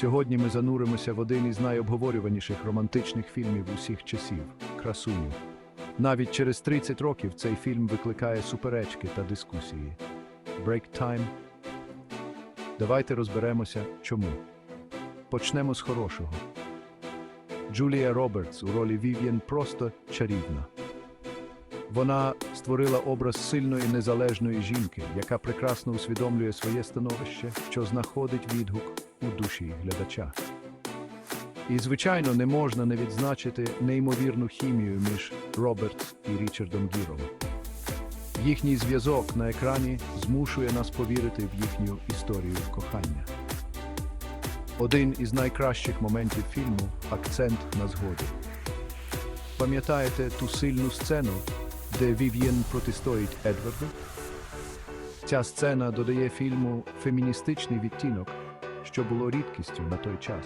Сьогодні ми зануримося в один із найобговорюваніших романтичних фільмів усіх часів Красуню. Навіть через 30 років цей фільм викликає суперечки та дискусії. Break time. Давайте розберемося, чому. Почнемо з хорошого. Джулія Робертс у ролі Вів'єн просто чарівна. Вона створила образ сильної незалежної жінки, яка прекрасно усвідомлює своє становище, що знаходить відгук у душі глядача. І, звичайно, не можна не відзначити неймовірну хімію між Робертс і Річардом Гіром. Їхній зв'язок на екрані змушує нас повірити в їхню історію кохання. Один із найкращих моментів фільму акцент на згоді. Пам'ятаєте ту сильну сцену, де Вів'єн протистоїть Едварду? Ця сцена додає фільму феміністичний відтінок, що було рідкістю на той час.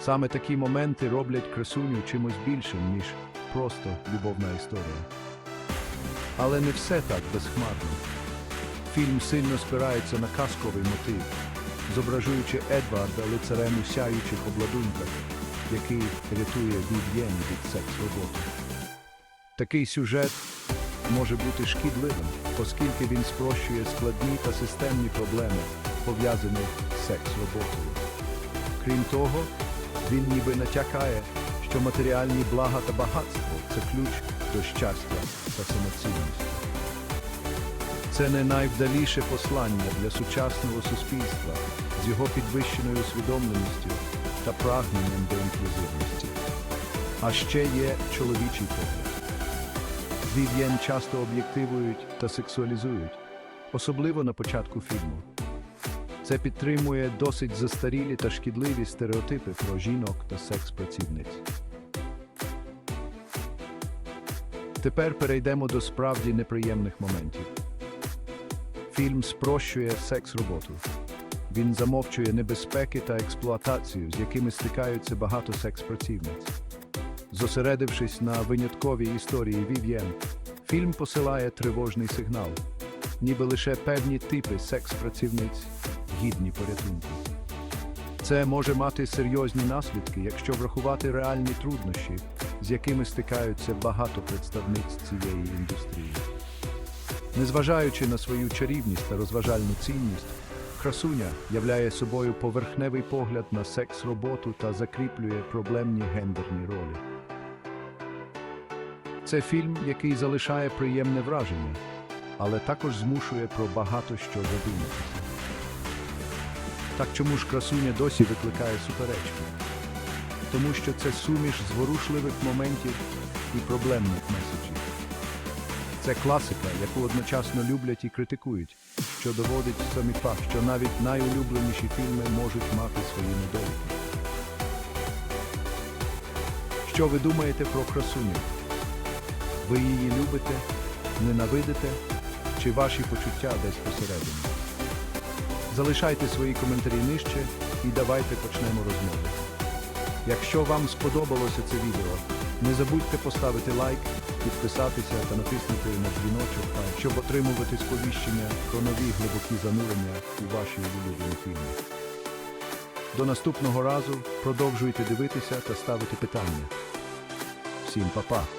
Саме такі моменти роблять красуню чимось більшим, ніж просто любовна історія. Але не все так безхмарно. Фільм сильно спирається на казковий мотив, зображуючи Едварда лицарем у сяючих обладунках, який рятує Вів'єн від секс-роботи. Такий сюжет може бути шкідливим, оскільки він спрощує складні та системні проблеми, пов'язані з секс-роботою. Крім того, він ніби натякає, що матеріальні блага та багатство це ключ до щастя та самоцінності. Це не найвдаліше послання для сучасного суспільства з його підвищеною усвідомленістю та прагненням до інклюзивності. А ще є чоловічий погляд. Вів'єн часто об'єктивують та сексуалізують, особливо на початку фільму. Це підтримує досить застарілі та шкідливі стереотипи про жінок та секс-працівниць. Тепер перейдемо до справді неприємних моментів. Фільм спрощує секс-роботу. Він замовчує небезпеки та експлуатацію, з якими стикаються багато секс-працівниць. Зосередившись на винятковій історії Вів'єн, фільм посилає тривожний сигнал, ніби лише певні типи секс-працівниць гідні порятунку. Це може мати серйозні наслідки, якщо врахувати реальні труднощі, з якими стикаються багато представниць цієї індустрії. Незважаючи на свою чарівність та розважальну цінність, красуня являє собою поверхневий погляд на секс-роботу та закріплює проблемні гендерні ролі. Це фільм, який залишає приємне враження, але також змушує про багато що задуматися. Так чому ж красуня досі викликає суперечки? Тому що це суміш зворушливих моментів і проблемних меседжів. Це класика, яку одночасно люблять і критикують, що доводить самі факт, що навіть найулюбленіші фільми можуть мати свої недоліки. Що ви думаєте про красуню? Ви її любите, ненавидите, чи ваші почуття десь посередині? Залишайте свої коментарі нижче і давайте почнемо розмову. Якщо вам сподобалося це відео, не забудьте поставити лайк, підписатися та натиснути на дзвіночок, щоб отримувати сповіщення про нові глибокі занурення у ваші улюблені фільми. До наступного разу продовжуйте дивитися та ставити питання. Всім па-па!